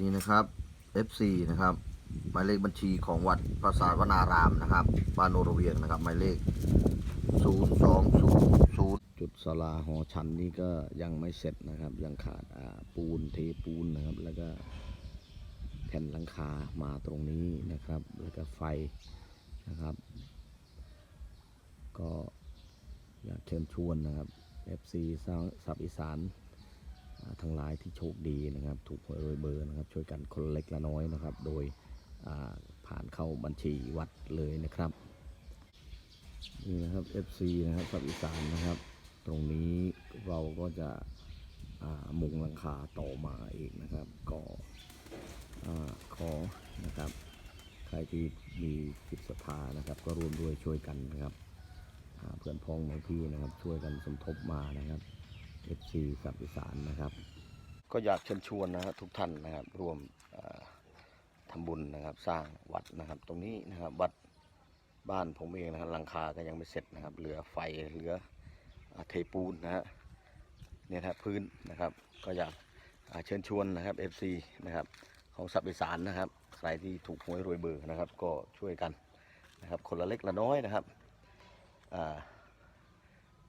นี่นะครับ FC นะครับหมายเลขบัญชีของวัดปราสาทวนารามนะครับบ้านโนรเวียงนะครับหมายเลข 0200จุดสลาหอชันนี่ก็ยังไม่เสร็จนะครับ ยังขาดาปูนเทปูนนะครับ แล้วก็แผ่นหลังคามาตรงนี้นะครับ แล้วก็ไฟนะครับ ก็อยากเชิญชวนนะครับ FC สร้างสับอีสาน ทั้งหลายที่โชคดีนะครับ ถูกหวยรวยเบอร์นะครับ ช่วยกันคนเล็กละน้อยนะครับ โดยผ่านเข้าบัญชีวัดเลยนะครับนี่นะครับ FC นะครับสับอีสานนะครับ ตรงนี้เราก็จะมุงหลังคาต่อมาอีกนะครับก็อขอนะครับใครที่มีจิตศรัทธานะครับ ก็ร่วมด้วยช่วยกันนะครับเพื่อนพ้องในพี่นะครับ ช่วยกันสมทบมานะครับ FC สับอีสานนะครับ ก็อยากเชิญชวนนะครับทุกท่านนะครับร่วมเอ่อทำบุญนะครับ สร้างวัดนะครับ ตรงนี้นะครับวัดบ้านผมเองนะครับหลังคาก็ยังไม่เสร็จนะครับ เหลือไฟเหลือเทปูนนะฮะเนี่ยนะพื้นนะครับ ก็อยากเชิญชวนนะครับ FC นะครับของสับอีสานนะครับใครที่ถูกหวยรวยเบอร์นะครับ ก็ช่วยกันนะครับ คนละเล็กละน้อยนะครับอ่า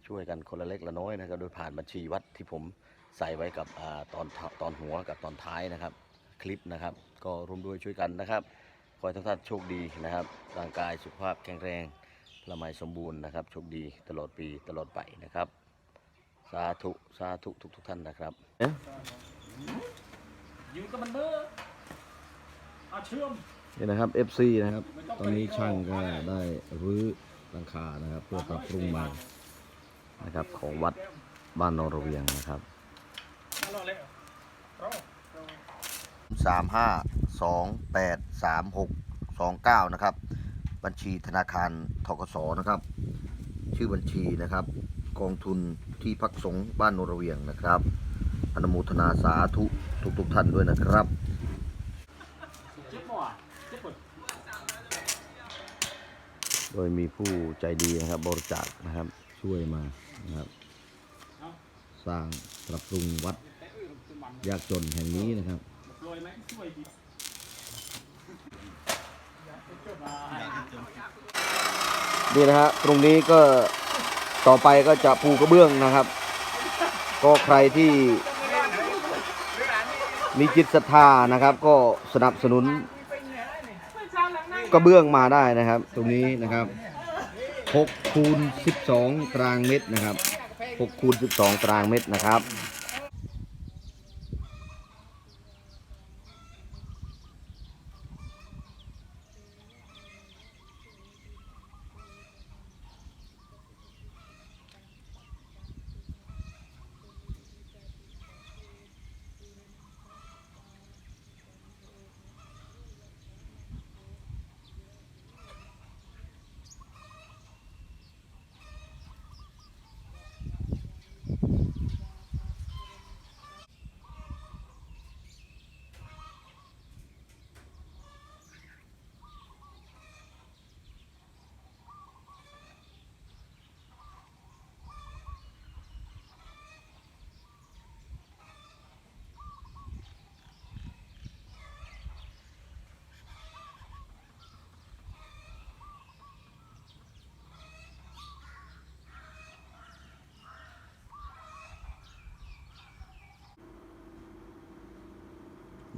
ช่วยกันคนละเล็กละน้อยนะครับ โดยผ่านบัญชีวัดที่ผมใส่ไว้กับอาตอนตอนหัวกับตอนท้ายนะครับ คลิปนะครับ ก็ร่วมด้วยช่วยกันนะครับขอให้ทุกท่านโชคดีนะครับ ร่างกายสุขภาพแข็งแรงพละไมสมบูรณ์นะครับ โชคดีตลอดปีตลอดไปนะครับ สาธุสาธุทุกทุกๆท่านนะครับยืนกับมันเด้อเอาเชื่อมนี่นะครับ FC นะครับ ตอนนี้ช่างก็ได้รื้อหลังคานะครับ เพื่อปรับปรุงใหม่ นะครับ ของวัดบ้านโนรเวียงนะครับสามห้าสองแปดสามหกสองเก้านะครับ บัญชีธนาคารทกสนะครับ ชื่อบัญชีนะครับ กองทุนที่พักสงฆ์บ้านโนรเวียงนะครับอนุโมทนาสาธุทุกทุกท่านด้วยนะครับโดยมีผู้ใจดีนะครับบริจาคนะครับ ช่วยมานะครับ สร้างปรับปรุงวัดยากจนแห่งนี้นะครับนี่นะฮะตรงนี้ก็ต่อไปก็จะปูกระเบื้องนะครับ ก็ใครที่มีจิตศรัทธานะครับ ก็สนับสนุนกระเบื้องมาได้นะครับ ตรงนี้นะครับ 6คูณ12 ตารางเมตรนะครับ 6คูณ12 ตารางเมตรนะครับ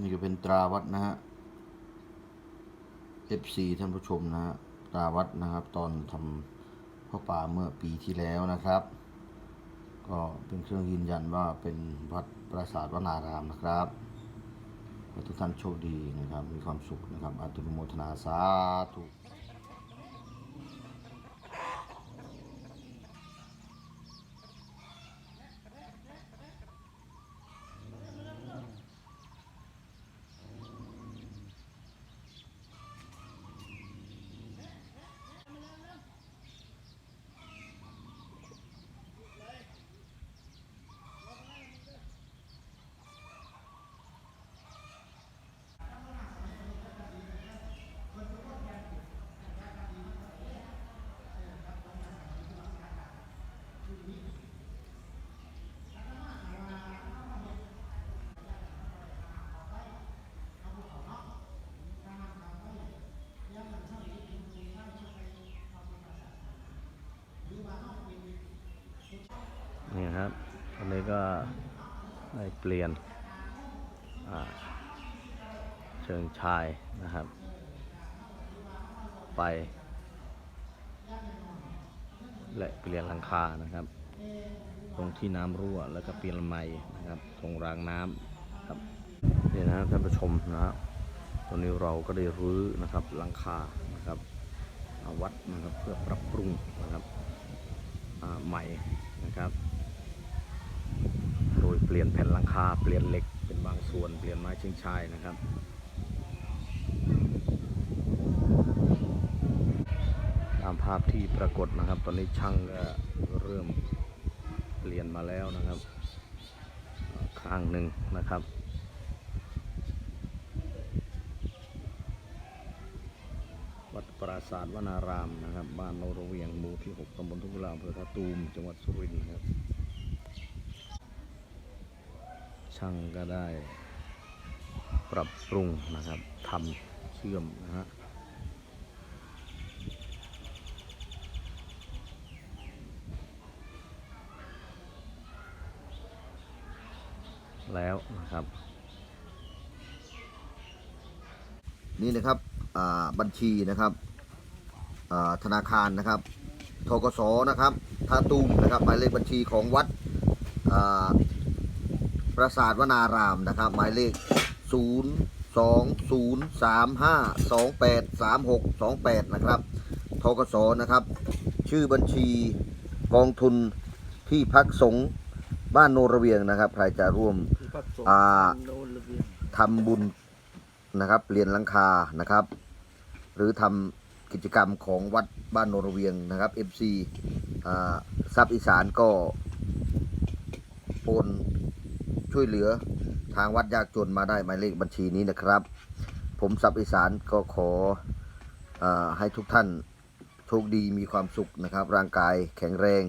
นี่ก็เป็นตราวัดนะฮะ FC ท่านผู้ชมนะฮะตราวัดนะครับ ตอนทำพ่อป่าเมื่อปีที่แล้วนะครับ ก็เป็นเครื่องยืนยันว่าเป็นวัดปราสาทวนารามนะครับขอทุกท่านโชคดีนะครับ มีความสุขนะครับอาตุโมทนาสาธุ วันนี้ก็ได้เปลี่ยนเชิงชายนะครับ ไป และเปลี่ยนหลังคานะครับ ตรงที่น้ำรั่วแล้วก็เปลี่ยนใหม่นะครับ ตรงรางน้ำครับนี่นะครับท่านผู้ชมนะครับตอนนี้เราก็ได้รื้อนะครับหลังคานะครับวัดนะครับเพื่อปรับปรุงนะครับใหม่นะครับ โดยเปลี่ยนแผ่นหลังคาเปลี่ยนเหล็กเป็นบางส่วนเปลี่ยนไม้ชิงชายนะครับตามภาพที่ปรากฏนะครับ ตอนนี้ช่างก็เริ่มเปลี่ยนมาแล้วนะครับอ่าข้างหนึ่งนะครับวัดปราสาทวนารามนะครับ บ้านโนรเวียงหมู่ที่ 6ตำบลทุ่งลาอำเภอท่าตูม จังหวัดสุรินทร์ครับ ช่างก็ได้ ปรับปรุงนะครับทำเชื่อมนะฮะแล้วนะครับ นี่นะครับบัญชีนะครับธนาคารนะครับทกสนะครับท่าตูมนะครับหมายเลขบัญชีของวัดอ่า ราสาทวนารามนะครับ หมายเลข 0 2 0 3 5 2 8 3 6 2 8 นะครับทกสนะครับ ชื่อบัญชีกองทุนที่พักสงฆ์บ้านโนระเวียงนะครับ ใครจะร่วมอ่าทำบุญนะครับเปลี่ยนหลังคานะครับ หรือทำกิจกรรมของวัดบ้านโนรเวียงนะครับ FC อ่าซับอีสานก็โอน ช่วยเหลือทางวัดยากจนมาได้หมายเลขบัญชีนี้นะครับ ผมซับอีสานก็ขออให้ทุกท่านโชคดีมีความสุขนะครับ ร่างกายแข็งแรง